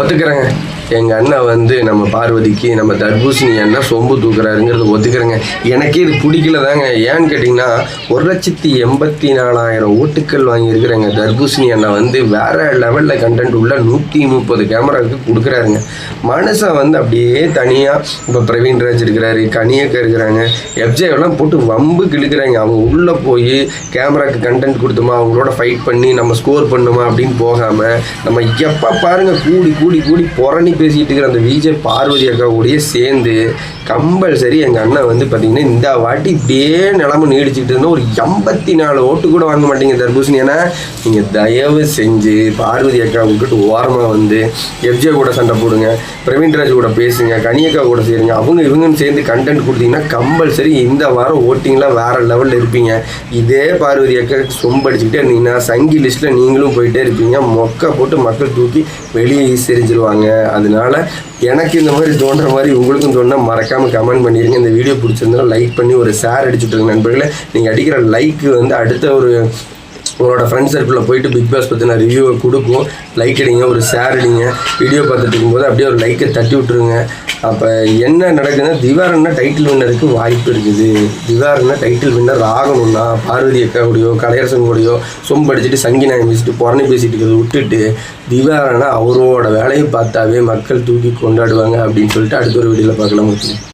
ஒத்துக்கிறேங்க. எங்கள் அண்ணன் வந்து நம்ம பார்வதிக்கு நம்ம தர்பூசணி அண்ணன் சொம்பு தூக்குறாருங்கிறது ஒத்துக்கிறேங்க. எனக்கே இது பிடிக்கல தாங்க ஏன்னு கேட்டிங்கன்னா ஒரு லட்சத்தி எண்பத்தி நாலாயிரம் ஓட்டுக்கள் வாங்கியிருக்கிறேங்க. தர்பூசணி அண்ணன் வந்து வேறு லெவலில் கண்டென்ட் உள்ள நூற்றி முப்பது கேமராவுக்கு கொடுக்குறாருங்க. மனுஷன் வந்து அப்படியே தனியாக இப்போ பிரவீன் ராஜ் இருக்கிறாரு கனியக்க இருக்கிறாங்க. எஃப்ஜேவெல்லாம் போட்டு வம்பு கிழக்குறாங்க. அவங்க உள்ளே போய் கேமராக்கு கண்டென்ட் கொடுத்தோமா? அவங்களோட ஃபைட் பண்ணி நம்ம ஸ்கோர் பண்ணுமா அப்படின்னு போகாமல் நம்ம எப்போ பாருங்க கூடி கூடி கூடி புறணி பேசிகிட்டு இருக்கிற அந்த விஜய் பார்வதி அக்கா கூடயே சேர்ந்து கம்பல்சரி எங்கள் அண்ணன் வந்து பார்த்தீங்கன்னா இந்த வாட்டி இப்படியே நிலம நீடிச்சுக்கிட்டு இருந்தால் ஒரு எண்பத்தி நாலு ஓட்டு கூட வாங்க மாட்டீங்க தர்பூசணி. ஏன்னா நீங்கள் தயவு செஞ்சு பார்வதி அக்கா விட்டுட்டு ஓரமாக வந்து எஃப்ஜே கூட சண்டை போடுங்க பிரவீன் ராஜ் கூட பேசுங்க கனியக்கா கூட சேருங்க அவங்க இவங்கன்னு சேர்ந்து கண்டென்ட் கொடுத்தீங்கன்னா கம்பல்சரி இந்த வாரம் ஓட்டிங்லாம் வேறு லெவலில் இருப்பீங்க. இதே பார்வதி அக்கா சொம்படிச்சுக்கிட்டே இருந்தீங்கன்னா சங்கி லிஸ்ட்டில் நீங்களும் போயிட்டே இருப்பீங்க. மொக்கை போட்டு மக்கள் தூக்கி வெளியே செறிஞ்சிருவாங்க அதனால எனக்கு இந்த மாதிரி தோன்ற மாதிரி உங்களுக்கும் தோணுனா மறக்காமல் கமெண்ட் பண்ணிடுங்க இந்த வீடியோ பிடிச்சிருந்தா லைக் பண்ணி ஒரு ஷேர் அடிச்சுட்ருங்க நண்பர்களே. நீங்கள் அடிக்கிற லைக் வந்து அடுத்த ஒரு உங்களோட ஃப்ரெண்ட் சர்க்கிளில் போயிட்டு பிக் பாஸ் பற்றின ரிவ்யூவை கொடுக்கும் லைக் அடிங்க ஒரு ஷேர் அடிங்க. வீடியோ பார்த்துட்டு இருக்கும்போது அப்படியே ஒரு லைக்கை தட்டி விட்டுருங்க. அப்போ என்ன நடக்குதுன்னா திவாரன்னா டைட்டில் வின்னருக்கு வாய்ப்பு இருக்குது. திவாரன்னா டைட்டில் வின்னர் ஆகணும்னா பார்வதி அக்கா கூடயோ கலையரசன் கூடயோ சங்கி நாயம் பேசிட்டு புறணி பேசிட்டு இருக்கிறத விட்டுட்டு திவாரனா அவரோட வேலையை பார்த்தாவே மக்கள் தூக்கி கொண்டாடுவாங்க அப்படின்னு சொல்லிட்டு அடுத்த ஒரு வீடியோவில் பார்க்கலாம்.